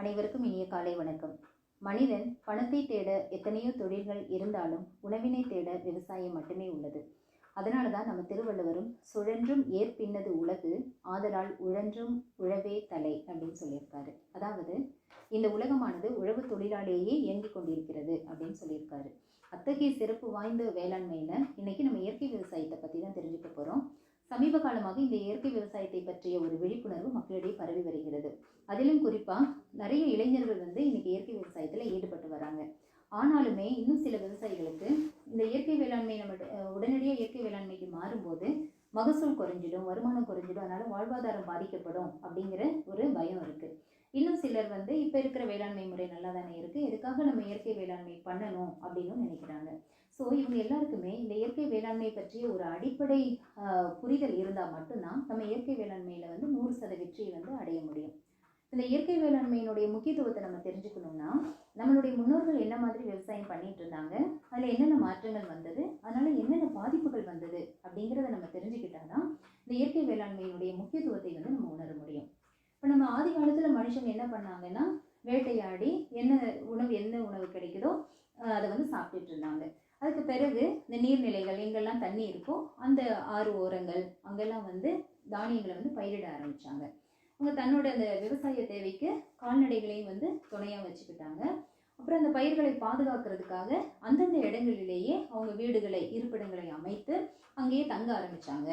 அனைவருக்கும் இனிய காலை வணக்கம். மனிதன் பணத்தை தேட எத்தனையோ தொழில்கள் இருந்தாலும் உணவினை தேட விவசாயம் மட்டுமே உள்ளது. அதனால தான் நம்ம திருவள்ளுவரும் சுழன்றும் ஏற்பின்னது உலகு ஆதலால் உழன்றும் உழவே தலை அப்படின்னு சொல்லியிருக்காரு. அதாவது இந்த உலகமானது உழவு தொழிலாலேயே இயங்கிக் கொண்டிருக்கிறது அப்படின்னு சொல்லியிருக்காரு. அத்தகைய சிறப்பு வாய்ந்த வேளாண்மையில இன்னைக்கு நம்ம இயற்கை விவசாயத்தை பற்றி தான் தெரிஞ்சுக்க போகிறோம் சமீப காலமாக இந்த இயற்கை விவசாயத்தை பற்றிய ஒரு விழிப்புணர்வு மக்களிடையே பரவி வருகிறது. அதிலும் குறிப்பாக நிறைய இளைஞர்கள் வந்து இன்னைக்கு இயற்கை விவசாயத்தில் ஈடுபட்டு வராங்க. ஆனாலுமே இன்னும் சில விவசாயிகளுக்கு இந்த இயற்கை வேளாண்மை நம்ம உடனடியாக இயற்கை வேளாண்மைக்கு மாறும்போது மகசூல் குறைஞ்சிடும் வருமானம் குறைஞ்சிடும் அதனால் வாழ்வாதாரம் பாதிக்கப்படும் அப்படிங்கிற ஒரு பயம் இருக்குது இன்னும் சிலர் வந்து இப்போ இருக்கிற வேளாண்மை முறை நல்லா தானே இருக்குது எதுக்காக நம்ம இயற்கை வேளாண்மை பண்ணணும் அப்படின்னு நினைக்கிறாங்க. ஸோ இவங்க எல்லாருக்குமே இந்த இயற்கை வேளாண்மை பற்றிய ஒரு அடிப்படை புரிதல் இருந்தால் மட்டும்தான் நம்ம இயற்கை வேளாண்மையில் வந்து நூறு சத வெற்றியை வந்து அடைய முடியும். இந்த இயற்கை வேளாண்மையினுடைய முக்கியத்துவத்தை நம்ம தெரிஞ்சுக்கணும்னா நம்மளுடைய முன்னோர்கள் என்ன மாதிரி விவசாயம் பண்ணிட்டு இருந்தாங்க அதில் என்னென்ன மாற்றங்கள் வந்தது அதனால் என்னென்ன பாதிப்புகள் வந்தது அப்படிங்கிறத நம்ம தெரிஞ்சுக்கிட்டாதான் இந்த இயற்கை வேளாண்மையினுடைய முக்கியத்துவத்தை வந்து நம்ம உணர முடியும். இப்போ நம்ம ஆதி காலத்தில் மனுஷங்க என்ன பண்ணாங்கன்னா வேட்டையாடி என்ன உணவு என்ன உணவு கிடைக்குதோ அதை வந்து சாப்பிட்டுட்டு இருந்தாங்க. அதுக்கு பிறகு இந்த நீர்நிலைகள் எங்கெல்லாம் தண்ணி இருக்கோ அந்த ஆறு ஓரங்கள் அங்கெல்லாம் வந்து தானியங்களை வந்து பயிரிட ஆரம்பித்தாங்க அவங்க தன்னோட அந்த விவசாய தேவைக்கு கால்நடைகளையும் வந்து துணையாக வச்சுக்கிட்டாங்க. அப்புறம் அந்த பயிர்களை பாதுகாக்கிறதுக்காக அந்தந்த இடங்களிலேயே அவங்க வீடுகளை இருப்பிடங்களை அமைத்து அங்கேயே தங்க ஆரம்பித்தாங்க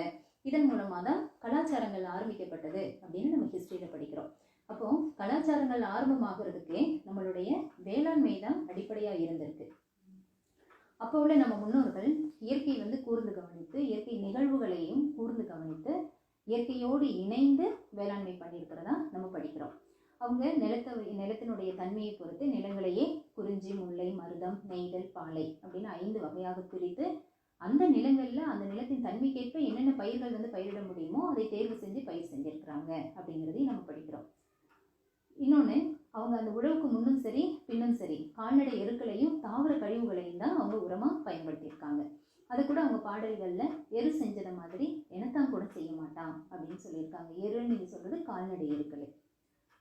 இதன் மூலமாக தான் கலாச்சாரங்கள் ஆரம்பிக்கப்பட்டது அப்படின்னு நம்ம ஹிஸ்ட்ரியில் படிக்கிறோம். அப்போ கலாச்சாரங்கள் ஆரம்பமாகிறதுக்கே நம்மளுடைய வேளாண்மை தான் அடிப்படையாக இருந்திருக்கு. அப்போ உள்ள நம்ம முன்னோர்கள் இயற்கையை வந்து கூர்ந்து கவனித்து இயற்கை நிகழ்வுகளையும் கூர்ந்து கவனித்து இயற்கையோடு இணைந்து வேளாண்மை பண்ணியிருக்கிறதா நம்ம படிக்கிறோம். அவங்க நிலத்தை நிலத்தினுடைய தன்மையை பொறுத்து நிலங்களையே குறிஞ்சி முல்லை மருதம் நெய்தல் பாலை அப்படின்னு ஐந்து வகையாக பிரித்து அந்த நிலங்களில் அந்த நிலத்தின் தன்மைக்கேற்ப என்னென்ன பயிர்கள் வந்து பயிரிட முடியுமோ அதை தேர்வு செஞ்சு பயிர் செஞ்சிருக்கிறாங்க அப்படிங்கிறதையும் நம்ம படிக்கிறோம். இன்னொன்று அவங்க அந்த உழவுக்கு முன்னும் சரி பின்னும் சரி கால்நடை எருக்களையும் தாவர கழிவுகளையும் தான் அவங்க உரமாக பயன்படுத்தியிருக்காங்க. அது கூட அவங்க பாடல்களில் எரு செஞ்சதை மாதிரி எனத்தான் கூட செய்ய மாட்டான் அப்படின்னு சொல்லியிருக்காங்க. எருன்னு சொல்கிறது கால்நடை எருக்களை.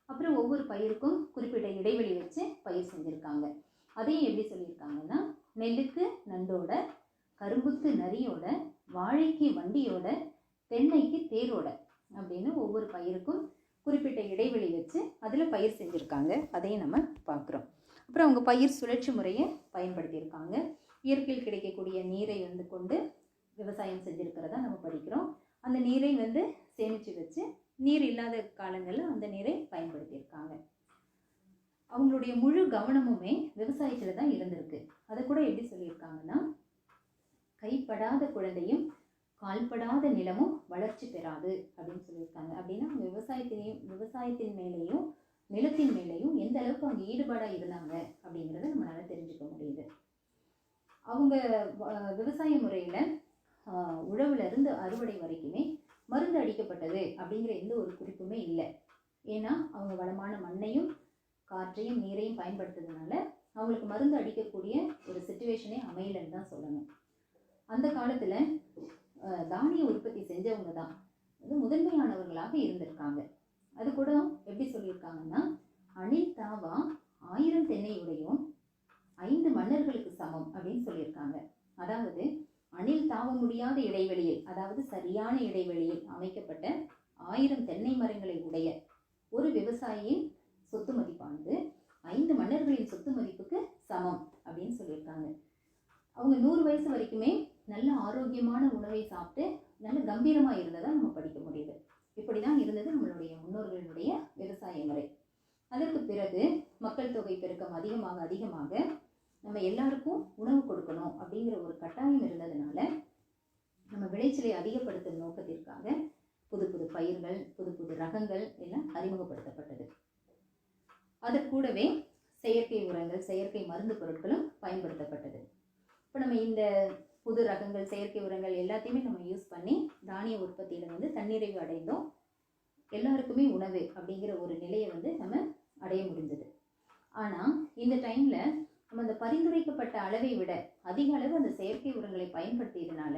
அப்புறம் ஒவ்வொரு பயிருக்கும் குறிப்பிட்ட இடைவெளி வச்சு பயிர் செஞ்சுருக்காங்க. அதையும் எப்படி சொல்லியிருக்காங்கன்னா நெல்லுக்கு நண்டோட கரும்புக்கு நரியோட வாழைக்கு வண்டியோட தென்னைக்கு தேரோட அப்படின்னு ஒவ்வொரு பயிருக்கும் குறிப்பிட்ட இடைவெளி வச்சு அதில் பயிர் செஞ்சுருக்காங்க. அதையும் நம்ம பார்க்குறோம். அப்புறம் அவங்க பயிர் சுழற்சி முறையை பயன்படுத்தியிருக்காங்க. இயற்கையில் கிடைக்கக்கூடிய நீரை வந்து கொண்டு விவசாயம் செஞ்சுருக்கிறதா நம்ம படிக்கிறோம். அந்த நீரை வந்து சேமித்து வச்சு நீர் இல்லாத காலங்களில் அந்த நீரை பயன்படுத்தியிருக்காங்க. அவங்களுடைய முழு கவனமுமே விவசாயத்தில் தான் இருந்திருக்கு. அதை கூட எப்படி சொல்லியிருக்காங்கன்னா கைப்படாத குழந்தையும் கால்படாத நிலமும் வளர்ச்சி பெறாது அப்படின்னு சொல்லி விவசாயத்திலையும் விவசாயத்தின் மேலேயும் நிலத்தின் மேலேயும் எந்த அளவுக்கு அவங்க ஈடுபாடாக இருந்தாங்க அப்படிங்கிறத நம்மளால தெரிஞ்சுக்க முடியுது. அவங்க விவசாய முறையில் உழவுலேருந்து அறுவடை வரைக்குமே மருந்து அடிக்கப்பட்டது அப்படிங்கிற எந்த ஒரு குறிப்புமே இல்லை. ஏன்னா அவங்க வளமான மண்ணையும் காற்றையும் நீரையும் பயன்படுத்துறதுனால அவங்களுக்கு மருந்து அடிக்கக்கூடிய ஒரு சுச்சுவேஷனே அமையலன்னு தான் சொல்லணும். அந்த காலத்தில் தானிய உற்பத்தி செஞ்சவங்க தான். வந்து முதன்மையானவர்களாக இருந்திருக்காங்க. அது கூட எப்படி சொல்லியிருக்காங்கன்னா அணில் தாவா ஆயிரம் தென்னையுடையும் ஐந்து மன்னர்களுக்கு சமம் அப்படின்னு சொல்லியிருக்காங்க. அதாவது அணில் தாவ முடியாத இடைவெளியில் அதாவது சரியான இடைவெளியில் அமைக்கப்பட்ட ஆயிரம் தென்னை மரங்களை உடைய ஒரு விவசாயியின் சொத்து மதிப்பானது ஐந்து மன்னர்களின் சொத்து மதிப்புக்கு சமம் அப்படின்னு சொல்லியிருக்காங்க. அவங்க நூறு வயசு வரைக்குமே நல்ல ஆரோக்கியமான உணவை சாப்பிட்டு நல்ல கம்பீரமாக இருந்ததை நம்ம படிக்க முடியுது. இப்படி தான் இருந்தது நம்மளுடைய முன்னோர்களுடைய விவசாய முறை. அதற்கு பிறகு மக்கள் தொகை பெருக்கம் அதிகமாக அதிகமாக நம்ம எல்லாருக்கும் உணவு கொடுக்கணும் அப்படிங்கிற ஒரு கட்டாயம் இருந்ததுனால நம்ம விளைச்சலை அதிகப்படுத்தும் நோக்கத்திற்காக புது புது பயிர்கள் புது புது ரகங்கள் எல்லாம் அறிமுகப்படுத்தப்பட்டது. அது கூடவே செயற்கை உரங்கள் செயற்கை மருந்து பொருட்களும் பயன்படுத்தப்பட்டது. இப்போ நம்ம இந்த புது ரகங்கள் செயற்கை உரங்கள் எல்லாத்தையுமே நம்ம யூஸ் பண்ணி தானிய உற்பத்தியில் வந்து தன்னிறைவு அடைந்தோம். எல்லாருக்குமே உணவு அப்படிங்கிற ஒரு நிலையை வந்து நம்ம அடைய முடிஞ்சது ஆனால் இந்த டைமில் நம்ம அந்த பரிந்துரைக்கப்பட்ட அளவை விட அதிக அளவு அந்த செயற்கை உரங்களை பயன்படுத்தியதுனால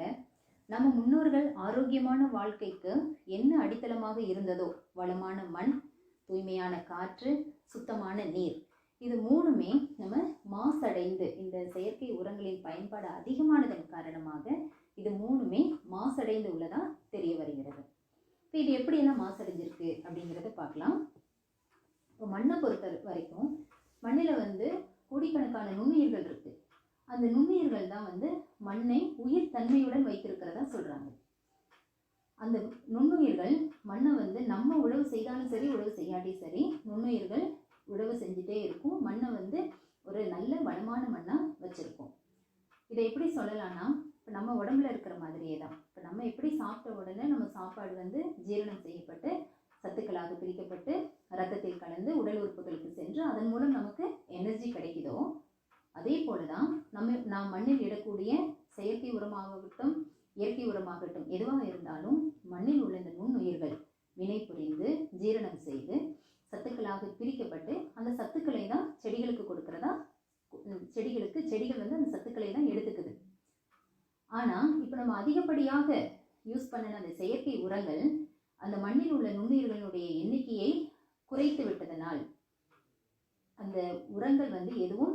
நம்ம முன்னோர்கள் ஆரோக்கியமான வாழ்க்கைக்கு என்ன அடித்தளமாக இருந்ததோ வளமான மண் தூய்மையான காற்று சுத்தமான நீர் இது மூணுமே நம்ம மாசடைந்து இந்த செயற்கை உரங்களின் பயன்பாடு அதிகமானதன் காரணமாக இது மூணுமே மாசடைந்து உள்ளதா தெரிய வருகிறது. இப்போ இது எப்படியெல்லாம் மாசடைஞ்சிருக்கு அப்படிங்கிறத பார்க்கலாம். இப்போ மண்ணை பொறுத்த வரைக்கும் மண்ணில் வந்து கோடிக்கணக்கான நுண்ணுயிர்கள் இருக்கு. அந்த நுண்ணுயிர்கள் தான் வந்து மண்ணை உயிர் தன்மையுடன் வைத்திருக்கிறதா சொல்கிறாங்க அந்த நுண்ணுயிர்கள் மண்ணை வந்து நம்ம உழவு செய்தாலும் சரி உழவு செய்யாட்டி சரி நுண்ணுயிர்கள் உழவு செஞ்சுட்டே இருக்கும். மண்ணை வந்து ஒரு நல்ல வளமான மண்ணாக வச்சுருக்கோம் இதை எப்படி சொல்லலாம்னா இப்போ நம்ம உடம்புல இருக்கிற மாதிரியே தான் இப்போ நம்ம எப்படி சாப்பிட்ட உடனே நம்ம சாப்பாடு வந்து ஜீரணம் செய்யப்பட்டு சத்துக்களாக பிரிக்கப்பட்டு ரத்தத்தில் கலந்து உடல் உறுப்புகளுக்கு சென்று அதன் மூலம் நமக்கு எனர்ஜி கிடைக்குதோ அதே போல தான் நம்ம நாம் மண்ணில் இடக்கூடிய செயற்கை உரமாகட்டும் இயற்கை உரமாகட்டும் எதுவாக இருந்தாலும் மண்ணில் உள்ள இந்த நுண்ணுயிர்கள் வினை புரிந்து ஜீரணம் செய்து சத்துக்களாக பிரிக்கப்பட்டு அந்த சத்துக்களை தான் செடிகளுக்கு கொடுக்கறதா? செடிகளுக்கு செடிகள் வந்து அந்த சத்துக்களை தான் எடுத்துக்குது. ஆனால் இப்போ நம்ம அதிகப்படியாக யூஸ் பண்ணின அந்த செயற்கை உரங்கள் அந்த மண்ணில் உள்ள நுண்ணுயிர்களினுடைய எண்ணிக்கையை குறைத்து விட்டதனால் அந்த உரங்கள் வந்து எதுவும்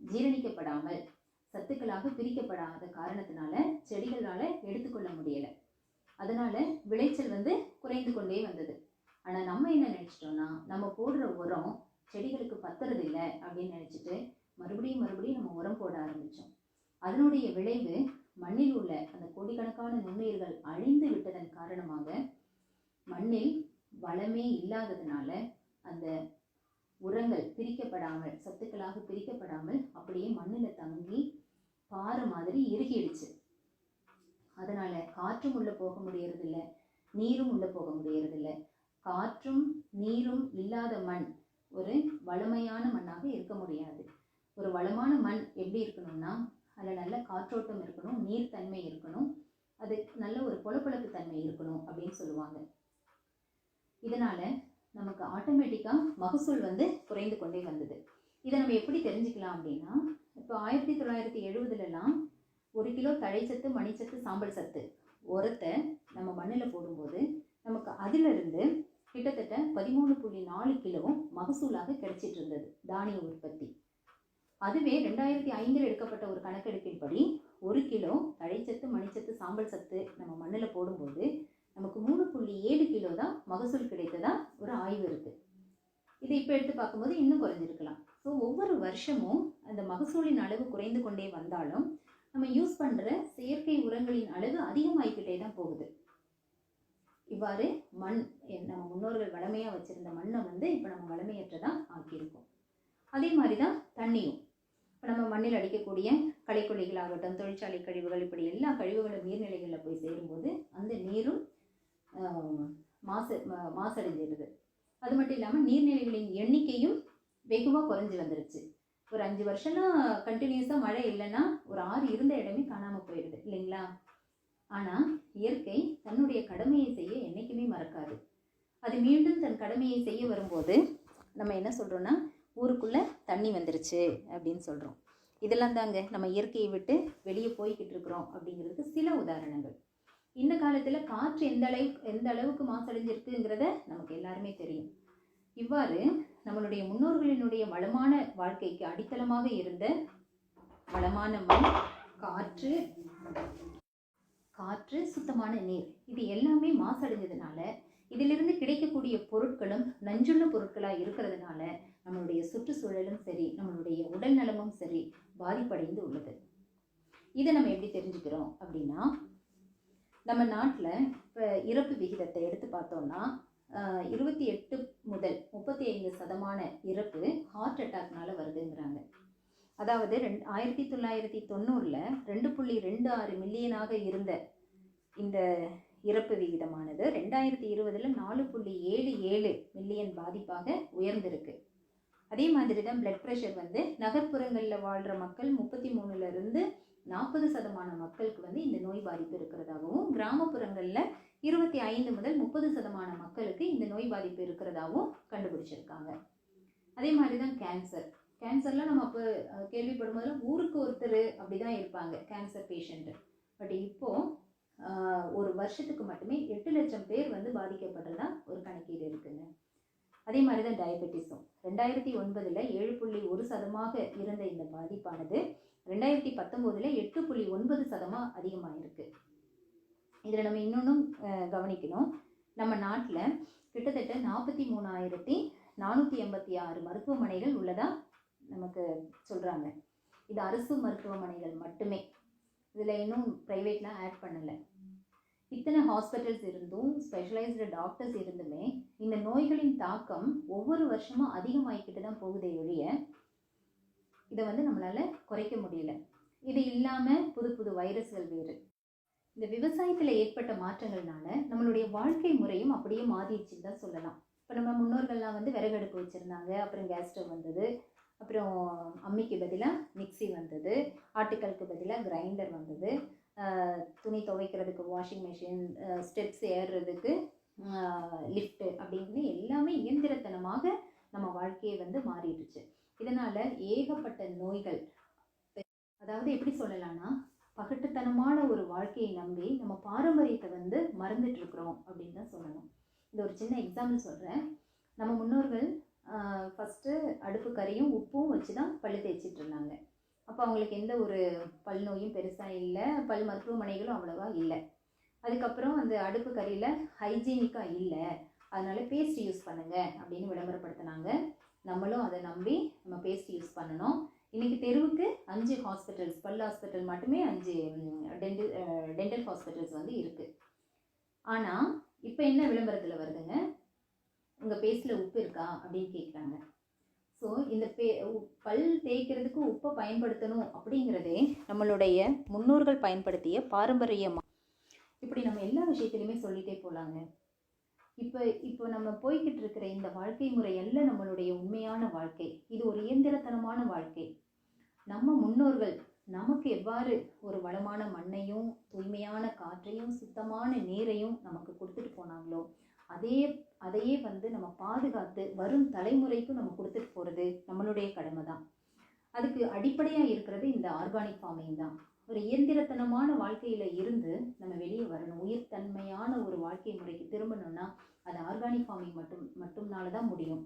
ஜீரணிக்கப்படாமல் சத்துக்களாக பிரிக்கப்படாத காரணத்தினால செடிகளால் எடுத்துக்கொள்ள முடியலை. அதனால விளைச்சல் வந்து குறைந்து கொண்டே வந்தது. ஆனால் நம்ம என்ன நினச்சிட்டோம்னா நம்ம போடுற உரம் செடிகளுக்கு பத்துறது இல்லை அப்படின்னு நினச்சிட்டு மறுபடியும் மறுபடியும் நம்ம உரம் போட ஆரம்பித்தோம் அதனுடைய விளைவு மண்ணில் உள்ள அந்த கோடிக்கணக்கான நுண்ணுயிர்கள் அழிந்து விட்டதன் காரணமாக மண்ணில் வளமே இல்லாததுனால அந்த உரங்கள் பிரிக்கப்படாமல் சத்துக்களாக பிரிக்கப்படாமல் அப்படியே மண்ணில் தங்கி பாறை மாதிரி இறுகிடுச்சு. அதனால காற்றும் உள்ளே போக முடியறதில்ல நீரும் உள்ளே போக முடியறதில்ல. காற்றும் நீரும் இல்லாத மண் ஒரு வளமையான மண்ணாக இருக்க முடியாது. ஒரு வளமான மண் எப்படி இருக்கணும்னா அதில் நல்ல காற்றோட்டம் இருக்கணும் நீர்த்தன்மை இருக்கணும் அது நல்ல ஒரு பொலப்பொழப்பு தன்மை இருக்கணும் அப்படின்னு சொல்லுவாங்க. இதனால நமக்கு ஆட்டோமேட்டிக்காக மகசூல் வந்து குறைந்து கொண்டே வந்தது. இதை நம்ம எப்படி தெரிஞ்சுக்கலாம் அப்படின்னா இப்போ ஆயிரத்தி தொள்ளாயிரத்தி எழுபதுலலாம் ஒரு கிலோ தழைச்சத்து மணிச்சத்து சாம்பல் சத்து உரத்தை நம்ம மண்ணில் போடும்போது நமக்கு அதிலிருந்து கிட்டத்தட்ட பதிமூணு புள்ளி நாலு கிலோவும் மகசூலாக கிடைச்சிட்டு இருந்தது தானிய உற்பத்தி. அதுவே ரெண்டாயிரத்தி ஐந்தில் எடுக்கப்பட்ட ஒரு கணக்கெடுப்பின்படி ஒரு கிலோ தழைச்சத்து மணிச்சத்து சாம்பல் சத்து நம்ம மண்ணில் போடும்போது நமக்கு மூணு புள்ளி ஏழு கிலோ தான் மகசூல் கிடைத்ததா ஒரு ஆய்வு இருக்குது இதை இப்போ எடுத்து பார்க்கும்போது இன்னும் குறைஞ்சிருக்கலாம். ஸோ ஒவ்வொரு வருஷமும் அந்த மகசூலின் அளவு குறைந்து கொண்டே வந்தாலும் நம்ம யூஸ் பண்ணுற செயற்கை உரங்களின் அளவு அதிகமாகிக்கிட்டே தான் போகுது. இவ்வாறு மண் நம்ம முன்னோர்கள் வளமையாக வச்சுருந்த மண்ணை வந்து இப்போ நம்ம வளமையற்றதாக ஆக்கியிருக்கோம். அதே மாதிரி தான் தண்ணியும். இப்போ நம்ம மண்ணில் அடிக்கக்கூடிய களைக்கொல்லிகளாகட்டும் தொழிற்சாலை கழிவுகள் இப்படி எல்லா கழிவுகளும் நீர்நிலைகளில் போய் சேரும்போது அந்த நீரும் மாசு மாசடைஞ்சிடுது. அது மட்டும் இல்லாமல் நீர்நிலைகளின் எண்ணிக்கையும் வெகுவாக குறைஞ்சி வந்துருச்சு. ஒரு அஞ்சு வருஷம்லாம் கண்டினியூஸாக மழை இல்லைன்னா ஒரு ஆறு இருந்த இடமே காணாமல் போயிடுது இல்லைங்களா? ஆனால் இயற்கை தன்னுடைய கடமையை செய்ய என்றைக்குமே மறக்காது. அது மீண்டும் தன் கடமையை செய்ய வரும்போது நம்ம என்ன சொல்கிறோன்னா ஊருக்குள்ளே தண்ணி வந்துருச்சு அப்படின்னு சொல்கிறோம் இதெல்லாம் தாங்க நம்ம இயற்கையை விட்டு வெளியே போய்கிட்டு இருக்கிறோம் அப்படிங்கிறதுக்கு சில உதாரணங்கள். இந்த காலத்தில் காற்று எந்த அளவுக்கு எந்த அளவுக்கு மாசடைஞ்சிருக்குங்கிறத நமக்கு எல்லாருமே தெரியும். இவ்வாறு நம்மளுடைய முன்னோர்களினுடைய வளமான வாழ்க்கைக்கு அடித்தளமாக இருந்த வளமான மண் காற்று காற்று சுத்தமான நீர் இது எல்லாமே மாசடைஞ்சதுனால இதிலிருந்து கிடைக்கக்கூடிய பொருட்களும் நஞ்சுள்ள பொருட்களாக இருக்கிறதுனால நம்மளுடைய சுற்றுச்சூழலும் சரி நம்மளுடைய உடல் நலமும் சரி பாதிப்படைந்து உள்ளது. இதை நம்ம எப்படி தெரிஞ்சுக்கிறோம் அப்படின்னா நம்ம நாட்டில் இப்போ இறப்பு விகிதத்தை எடுத்து பார்த்தோம்னா இருபத்தி எட்டு முதல் முப்பத்தி ஐந்து சதமான இறப்பு ஹார்ட் அட்டாக்னால வருதுங்கிறாங்க. அதாவது ரெண்டு ஆயிரத்தி தொள்ளாயிரத்தி தொண்ணூறில் ரெண்டு புள்ளி ரெண்டு ஆறு மில்லியனாக இருந்த இந்த இறப்பு விகிதமானது ரெண்டாயிரத்தி இருபதில் நாலு புள்ளி ஏழு ஏழு மில்லியன் பாதிப்பாக உயர்ந்திருக்கு. அதே மாதிரி தான் பிளட் ப்ரெஷர் வந்து நகர்ப்புறங்களில் வாழ்கிற மக்கள் முப்பத்தி மூணுலேருந்து நாற்பது சதமான மக்களுக்கு வந்து இந்த நோய் பாதிப்பு இருக்கிறதாகவும் கிராமப்புறங்களில் இருபத்தி ஐந்து முதல் முப்பது சதமான மக்களுக்கு இந்த நோய் பாதிப்பு இருக்கிறதாகவும் கண்டுபிடிச்சிருக்காங்க. அதே மாதிரி தான் கேன்சர் கேன்சரில் நம்ம அப்போ கேள்விப்படும் போதில் ஊருக்கு ஒருத்தர் அப்படி தான் இருப்பாங்க கேன்சர் பேஷண்ட்டு பட் இப்போது ஒரு வருஷத்துக்கு மட்டுமே எட்டு லட்சம் பேர் வந்து பாதிக்கப்படுறதா ஒரு கணக்கீடு இருக்குங்க. அதே மாதிரி தான் டயபெட்டிஸும் ரெண்டாயிரத்தி ஒன்பதில் ஏழு புள்ளி ஒரு சதமாக இருந்த இந்த பாதிப்பானது ரெண்டாயிரத்தி பத்தொம்போதில் எட்டு புள்ளி ஒன்பது சதமாக அதிகமாகிருக்கு இதில் நம்ம இன்னொன்றும் கவனிக்கணும். நம்ம நாட்டில் கிட்டத்தட்ட நாற்பத்தி மூணாயிரத்தி நானூற்றி எண்பத்தி ஆறு மருத்துவமனைகள் உள்ளதாக நமக்கு சொல்கிறாங்க இது அரசு மருத்துவமனைகள் மட்டுமே. இதில் இன்னும் ப்ரைவேட்லாம் ஆட் பண்ணலை. இத்தனை ஹாஸ்பிட்டல்ஸ் இருந்தும் ஸ்பெஷலைஸ்டு டாக்டர்ஸ் இருந்துமே இந்த நோய்களின் தாக்கம் ஒவ்வொரு வருஷமும் அதிகமாகிக்கிட்டு தான் போகுதே ஒழிய இதை வந்து நம்மளால் குறைக்க முடியல. இது இல்லாமல் புது புது வைரஸ்கள் வேறு. இந்த விவசாயத்தில் ஏற்பட்ட மாற்றங்கள்னால நம்மளுடைய வாழ்க்கை முறையும் அப்படியே மாறிடுச்சுன்னு தான் சொல்லலாம். இப்போ நம்ம முன்னோர்கள்லாம் வந்து விறகடுப்பு வச்சுருந்தாங்க அப்புறம் கேஸ் ஸ்டவ் வந்தது அப்புறம் அம்மிக்கு பதிலாக மிக்ஸி வந்தது. ஆட்டுக்கலுக்கு பதிலாக கிரைண்டர் வந்தது. துணி துவைக்கிறதுக்கு வாஷிங் மிஷின் ஸ்டெப்ஸ் ஏறுறதுக்கு லிஃப்ட்டு அப்படின்னு எல்லாமே இயந்திரத்தனமாக நம்ம வாழ்க்கையை வந்து மாறிடுச்சு. இதனால் ஏகப்பட்ட நோய்கள் அதாவது எப்படி சொல்லலாம்னா பகட்டுத்தனமான ஒரு வாழ்க்கையை நம்பி நம்ம பாரம்பரியத்தை வந்து மறந்துட்டு இருக்கிறோம் அப்படின்னு தான் சொல்லணும். இந்த ஒரு சின்ன எக்ஸாம்பிள் சொல்கிறேன் நம்ம முன்னோர்கள் ஃபஸ்ட்டு அடுப்பு கறியும் உப்பும் வச்சு தான் பல் தேய்ச்சிட்டு இருந்தாங்க. அப்போ அவங்களுக்கு எந்த ஒரு பல் நோயும் பெருசாக இல்லை. பல் மருத்துவமனைகளும் அவ்வளோவா இல்லை. அதுக்கப்புறம் அந்த அடுப்பு கறியில் ஹைஜீனிக்காக இல்லை. அதனால் பேஸ்ட் யூஸ் பண்ணுங்கள் அப்படின்னு விளம்பரப்படுத்தினாங்க. நம்மளும் அதை நம்பி நம்ம பேஸ்ட் யூஸ் பண்ணணும். இன்றைக்கி தெருவுக்கு அஞ்சு ஹாஸ்பிட்டல்ஸ் பல் ஹாஸ்பிட்டல் மட்டுமே அஞ்சு டென்டல் டென்டல் ஹாஸ்பிட்டல்ஸ் வந்து இருக்குது ஆனால் இப்போ என்ன விளம்பரத்தில் வருதுங்க? உங்கள் பேஸில் உப்பு இருக்கா அப்படின்னு கேட்குறாங்க ஸோ இந்த பே பல் தேய்க்கிறதுக்கு உப்பை பயன்படுத்தணும் அப்படிங்கிறதே நம்மளுடைய முன்னோர்கள் பயன்படுத்திய பாரம்பரியமாக இப்படி நம்ம எல்லா விஷயத்துலையுமே சொல்லிகிட்டே போகலாங்க இப்போ இப்போ நம்ம போய்கிட்டு இருக்கிற இந்த வாழ்க்கை முறை அல்ல நம்மளுடைய உண்மையான வாழ்க்கை. இது ஒரு இயந்திரத்தனமான வாழ்க்கை. நம்ம முன்னோர்கள் நமக்கு எவ்வாறு ஒரு வளமான மண்ணையும் தூய்மையான காற்றையும் சுத்தமான நீரையும் நமக்கு கொடுத்துட்டு போனாங்களோ அதே அதையே வந்து நம்ம பாதுகாத்து வரும் தலைமுறைக்கும் நம்ம கொடுத்துட்டு போகிறது நம்மளுடைய கடமை தான். அதுக்கு அடிப்படையாக இருக்கிறது இந்த ஆர்கானிக் ஃபார்மிங் தான். ஒரு இயந்திரத்தனமான வாழ்க்கையில் இருந்து நம்ம வெளியே வரணும். உயிர்த்தன்மையான ஒரு வாழ்க்கை முறைக்கு திரும்பணும்னா அது ஆர்கானிக் ஃபார்மிங் மட்டும் மட்டும்னால தான் முடியும்.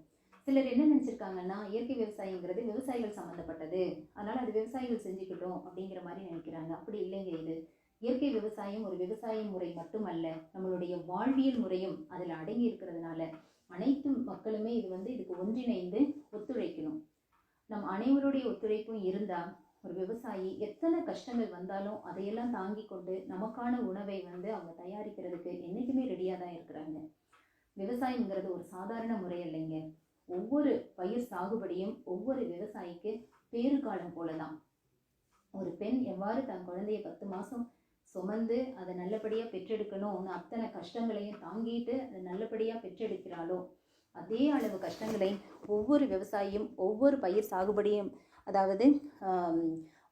சிலர் என்ன நினச்சிருக்காங்கன்னா இயற்கை விவசாயங்கிறது விவசாயிகள் சம்மந்தப்பட்டது அதனால் அது விவசாயிகள் செஞ்சுக்கிட்டோம் அப்படிங்கிற மாதிரி நினைக்கிறாங்க. அப்படி இல்லைங்க இது. இயற்கை விவசாயம் ஒரு விவசாய முறை மட்டுமல்ல நம்மளுடைய வாழ்வியல் முறையும் அதில் அடங்கி இருக்கிறதுனால அனைத்து மக்களுமே இது வந்து இதுக்கு ஒன்றிணைந்து ஒத்துழைக்கணும். நம் அனைவருடைய ஒத்துழைப்பும் இருந்தால் ஒரு விவசாயி எத்தனை கஷ்டங்கள் வந்தாலும் அதையெல்லாம் தாங்கி கொண்டு நமக்கான உணவை வந்து அவங்க தயாரிக்கிறதுக்கு என்றைக்குமே ரெடியாக தான் இருக்கிறாங்க. விவசாயங்கிறது ஒரு சாதாரண முறை இல்லைங்க ஒவ்வொரு பயிர் சாகுபடியும் ஒவ்வொரு விவசாயிக்கு பேறுகாலம் போல தான் ஒரு பெண் எவ்வாறு தன் குழந்தைய பத்து மாதம் சுமந்து அதை நல்லபடியாக பெற்றெடுக்கணும்னு அத்தனை கஷ்டங்களையும் தாங்கிட்டு அதை நல்லபடியாக பெற்றெடுக்கிறாளோ அதே அளவு கஷ்டங்களை ஒவ்வொரு விவசாயியும் ஒவ்வொரு பயிர் சாகுபடியும் அதாவது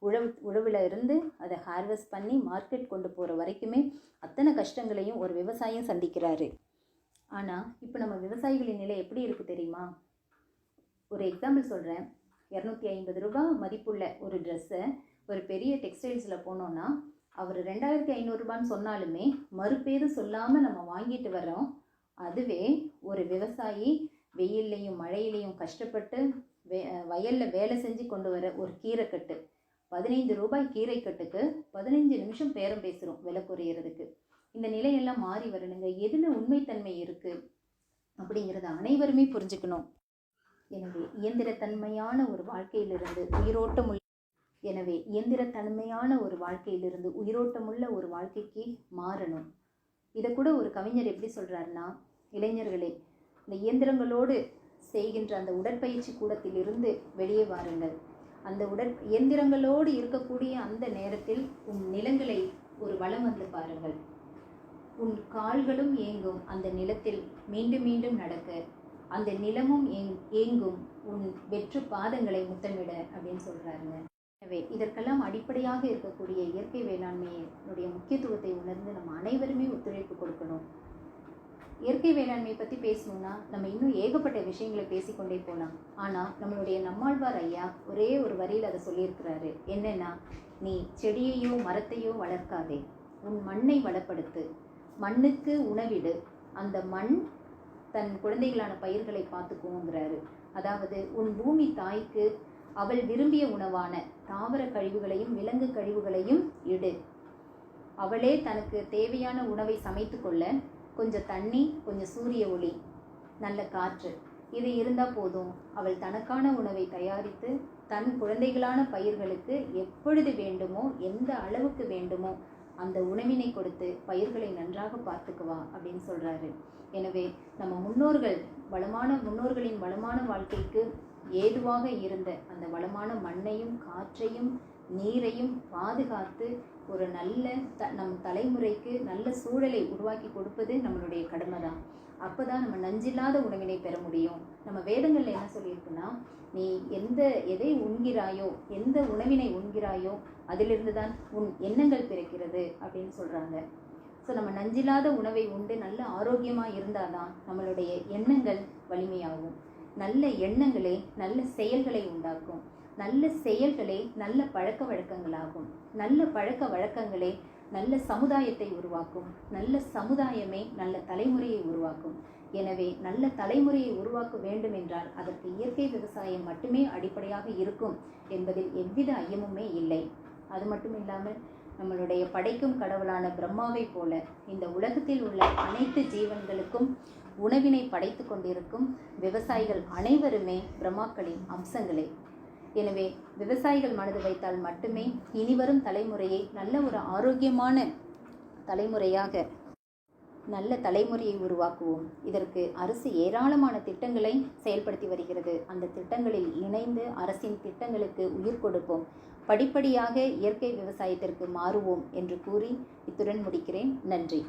உழவு உழவில் இருந்து அதை ஹார்வெஸ்ட் பண்ணி மார்க்கெட் கொண்டு போகிற வரைக்குமே அத்தனை கஷ்டங்களையும் ஒரு விவசாயம் சந்திக்கிறாரு. ஆனால் இப்போ நம்ம விவசாயிகளின் நிலை எப்படி இருக்குது தெரியுமா? ஒரு எக்ஸாம்பிள் சொல்கிறேன் இரநூத்தி ஐம்பது ரூபாய் மதிப்புள்ள ஒரு ட்ரெஸ்ஸை ஒரு பெரிய டெக்ஸ்டைல்ஸில் போனோன்னா அவர் ரெண்டாயிரத்தி ஐநூறுரூபான்னு சொன்னாலுமே மறுபேறு சொல்லாமல் நம்ம வாங்கிட்டு வர்றோம். அதுவே ஒரு விவசாயி வெயில்லையும் மழையிலையும் கஷ்டப்பட்டு வே வயலில் வேலை செஞ்சு கொண்டு வர ஒரு கீரைக்கட்டு. பதினைந்து ரூபாய் கீரைக்கட்டுக்கு பதினைஞ்சு நிமிஷம் பேரம் பேசுகிறோம் விலை குறையிறதுக்கு. இந்த நிலையெல்லாம் மாறி வரணுங்க. எதில் உண்மைத்தன்மை இருக்குது அப்படிங்கிறத அனைவருமே புரிஞ்சுக்கணும். எனவே இயந்திரத்தன்மையான ஒரு வாழ்க்கையிலிருந்து உயிரோட்டம் எனவே இயந்திரத்தன்மையான ஒரு வாழ்க்கையிலிருந்து உயிரோட்டமுள்ள ஒரு வாழ்க்கைக்கு மாறணும். இதை கூட ஒரு கவிஞர் எப்படி சொல்கிறாருன்னா இளைஞர்களே இந்த இயந்திரங்களோடு செய்கின்ற அந்த உடற்பயிற்சி கூடத்திலிருந்து வெளியே வாருங்கள். அந்த உடற் இயந்திரங்களோடு இருக்கக்கூடிய அந்த நேரத்தில் உன் நிலங்களை ஒரு வலம் வந்து பாருங்கள். உன் கால்களும் ஏங்கும் அந்த நிலத்தில் மீண்டும் மீண்டும் நடக்க அந்த நிலமும் ஏங் ஏங்கும் உன் வெற்று பாதங்களை முத்தமிட அப்படின்னு சொல்கிறாருங்க எனவே இதற்கெல்லாம் அடிப்படையாக இருக்கக்கூடிய இயற்கை வேளாண்மையினுடைய முக்கியத்துவத்தை உணர்ந்து நம்ம அனைவருமே ஒத்துழைப்பு கொடுக்கணும். இயற்கை வேளாண்மை பற்றி பேசணும்னா நம்ம இன்னும் ஏகப்பட்ட விஷயங்களை பேசிக்கொண்டே போகலாம் ஆனால் நம்மளுடைய நம்மாழ்வார் ஐயா ஒரே ஒரு வரியில் அதை சொல்லியிருக்கிறாரு. என்னென்னா நீ செடியையோ மரத்தையோ வளர்க்காதே. உன் மண்ணை வளப்படுத்து. மண்ணுக்கு உணவிடு. அந்த மண் தன் குழந்தைகளான பயிர்களை பார்த்துக்குவோங்கிறாரு அதாவது உன் பூமி தாய்க்கு அவள் விரும்பிய உணவான தாவர கழிவுகளையும் விலங்கு கழிவுகளையும் இடு அவளே தனக்கு தேவையான உணவை சமைத்து கொள்ள கொஞ்சம் தண்ணி கொஞ்சம் சூரிய ஒளி நல்ல காற்று இது இருந்தால் போதும். அவள் தனக்கான உணவை தயாரித்து தன் குழந்தைகளான பயிர்களுக்கு எப்பொழுது வேண்டுமோ எந்த அளவுக்கு வேண்டுமோ அந்த உணவினை கொடுத்து பயிர்களை நன்றாக பார்த்துக்குவா அப்படின்னு சொல்கிறாரு எனவே நம்ம முன்னோர்கள் வளமான முன்னோர்களின் வளமான வாழ்க்கைக்கு ஏதுவாக இருந்த அந்த வளமான மண்ணையும் காற்றையும் நீரையும் பாதுகாத்து ஒரு நல்ல த நம் தலைமுறைக்கு நல்ல சூழலை உருவாக்கி கொடுப்பது நம்மளுடைய கடமை தான் அப்போ தான் நம்ம நஞ்சில்லாத உணவினை பெற முடியும். நம்ம வேதங்களில் என்ன சொல்லியிருக்குன்னா நீ எந்த எதை உண்கிறாயோ எந்த உணவினை உண்கிறாயோ அதிலிருந்து தான் உன் எண்ணங்கள் பிறக்கிறது அப்படின்னு சொல்கிறாங்க ஸோ நம்ம நஞ்சில்லாத உணவை உண்டு நல்ல ஆரோக்கியமாக இருந்தால் தான் நம்மளுடைய எண்ணங்கள் வலிமையாகும். நல்ல எண்ணங்களே நல்ல செயல்களை உண்டாக்கும். நல்ல செயல்களே நல்ல பழக்க வழக்கங்களாகும். நல்ல பழக்க வழக்கங்களே நல்ல சமுதாயத்தை உருவாக்கும். நல்ல சமுதாயமே நல்ல தலைமுறையை உருவாக்கும். எனவே நல்ல தலைமுறையை உருவாக்க வேண்டும் என்றால் அதற்கு இயற்கை விவசாயம் மட்டுமே அடிப்படையாக இருக்கும் என்பதில் எவ்வித ஐயமுமே இல்லை. அது மட்டும் இல்லாமல் நம்மளுடைய படைக்கும் கடவுளான பிரம்மாவை போல இந்த உலகத்தில் உள்ள அனைத்து ஜீவன்களுக்கும் உணவினை படைத்து கொண்டிருக்கும் விவசாயிகள் அனைவருமே பிரம்மாக்களின் அம்சங்களே. எனவே விவசாயிகள் மனது வைத்தால் மட்டுமே இனிவரும் தலைமுறையை நல்ல ஒரு ஆரோக்கியமான தலைமுறையாக நல்ல தலைமுறையை உருவாக்குவோம். இதற்கு அரசு ஏராளமான திட்டங்களை செயல்படுத்தி வருகிறது. அந்த திட்டங்களில் இணைந்து அரசின் திட்டங்களுக்கு உயிர் கொடுப்போம். படிப்படியாக இயற்கை விவசாயத்திற்கு மாறுவோம் என்று கூறி இத்துடன் முடிக்கிறேன். நன்றி.